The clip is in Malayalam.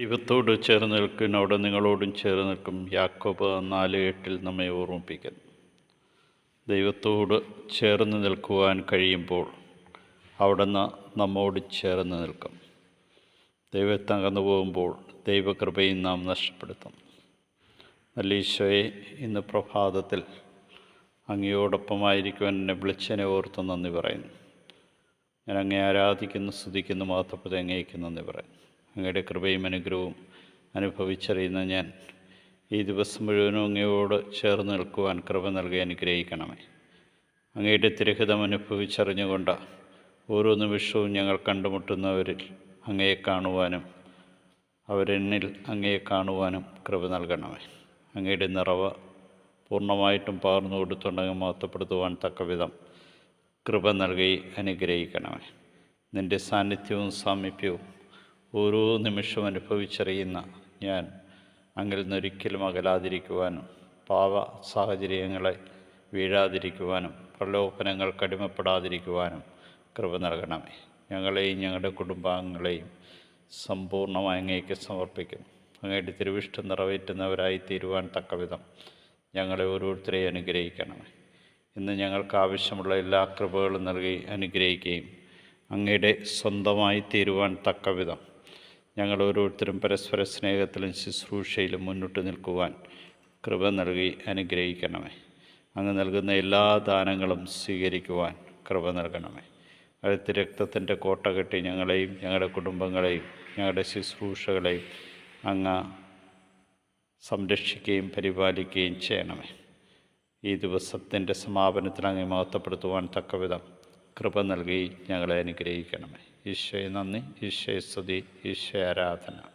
ദൈവത്തോട് ചേർന്ന് നിൽക്കുന്ന അവിടെ നിങ്ങളോടും ചേർന്ന് നിൽക്കും. യാക്കോബ് നാല് എട്ടിൽ നമ്മെ ഓർമ്മിപ്പിക്കുന്നു ദൈവത്തോട് ചേർന്ന് നിൽക്കുവാൻ കഴിയുമ്പോൾ അവിടുന്ന് നമ്മോട് ചേർന്ന് നിൽക്കും. ദൈവത്തെ അകന്നു പോകുമ്പോൾ ദൈവകൃപയും നാം നഷ്ടപ്പെടുത്തും. നല്ല ഈശോയെ ഇന്ന് പ്രഭാതത്തിൽ അങ്ങയോടൊപ്പമായിരിക്കുവാൻ എന്നെ വിളിച്ചനെ ഓർത്ത് നന്ദി പറയുന്നു. ഞാൻ അങ്ങേ ആരാധിക്കുന്നു സ്തുതിക്കുന്നു മാത്രപ്പെട്ട് അങ്ങേക്ക് നന്ദി പറയുന്നു. അങ്ങയുടെ കൃപയും അനുഗ്രഹവും അനുഭവിച്ചറിയുന്ന ഞാൻ ഈ ദിവസം മുഴുവനും അങ്ങയോട് ചേർന്ന് നിൽക്കുവാൻ കൃപ നൽകി അനുഗ്രഹിക്കണമേ. അങ്ങയുടെ തിരഹിതം അനുഭവിച്ചറിഞ്ഞുകൊണ്ട് ഓരോ നിമിഷവും ഞങ്ങൾ കണ്ടുമുട്ടുന്നവരിൽ അങ്ങയെ കാണുവാനും അവരെന്നിൽ അങ്ങയെ കാണുവാനും കൃപ നൽകണമേ. അങ്ങയുടെ നിറവ് പൂർണമായിട്ടും പകർന്നു കൊടുത്തുണ്ടെങ്കിൽ മഹത്വപ്പെടുത്തുവാൻ തക്കവിധം കൃപ നൽകി അനുഗ്രഹിക്കണമേ. നിന്റെ സാന്നിധ്യവും സാമീപ്യവും ഓരോ നിമിഷവും അനുഭവിച്ചറിയുന്ന ഞാൻ അങ്ങിൽ നിന്നൊരിക്കലും അകലാതിരിക്കുവാനും പാവ സാഹചര്യങ്ങളെ വീഴാതിരിക്കുവാനും പ്രലോഭനങ്ങൾ കടിമപ്പെടാതിരിക്കുവാനും കൃപ നൽകണമേ. ഞങ്ങളെയും ഞങ്ങളുടെ കുടുംബാംഗങ്ങളെയും സമ്പൂർണമായി അങ്ങേക്ക് സമർപ്പിക്കും. അങ്ങയുടെ തിരുവിഷ്ടം നിറവേറ്റുന്നവരായി തീരുവാൻ തക്കവിധം ഞങ്ങളെ ഓരോരുത്തരെയും അനുഗ്രഹിക്കണമേ. ഇന്ന് ഞങ്ങൾക്ക് ആവശ്യമുള്ള എല്ലാ കൃപകളും നൽകി അനുഗ്രഹിക്കുകയും അങ്ങയുടെ സ്വന്തമായി തീരുവാൻ തക്കവിധം ഞങ്ങൾ ഓരോരുത്തരും പരസ്പര സ്നേഹത്തിലും ശുശ്രൂഷയിലും മുന്നോട്ട് നിൽക്കുവാൻ കൃപ നൽകി അനുഗ്രഹിക്കണമേ. അങ്ങ് നൽകുന്ന എല്ലാ ദാനങ്ങളും സ്വീകരിക്കുവാൻ കൃപ നൽകണമേ. അടുത്ത രക്തത്തിന്റെ കോട്ട കെട്ടി ഞങ്ങളെയും ഞങ്ങളുടെ കുടുംബങ്ങളെയും ഞങ്ങളുടെ ശുശ്രൂഷകളെയും അങ്ങ് സംരക്ഷിക്കുകയും പരിപാലിക്കുകയും ചെയ്യണമേ. ഈ ദിവസത്തിന്റെ സമാപനത്തിൽ അങ്ങ് മഹത്വപ്പെടുത്തുവാൻ തക്കവിധം കൃപ നൽകി ഞങ്ങളെ അനുഗ്രഹിക്കണമേ. ഈശോയെ നന്ദി. ഈശോയെ സ്തുതി. ഈശോ ആരാധന.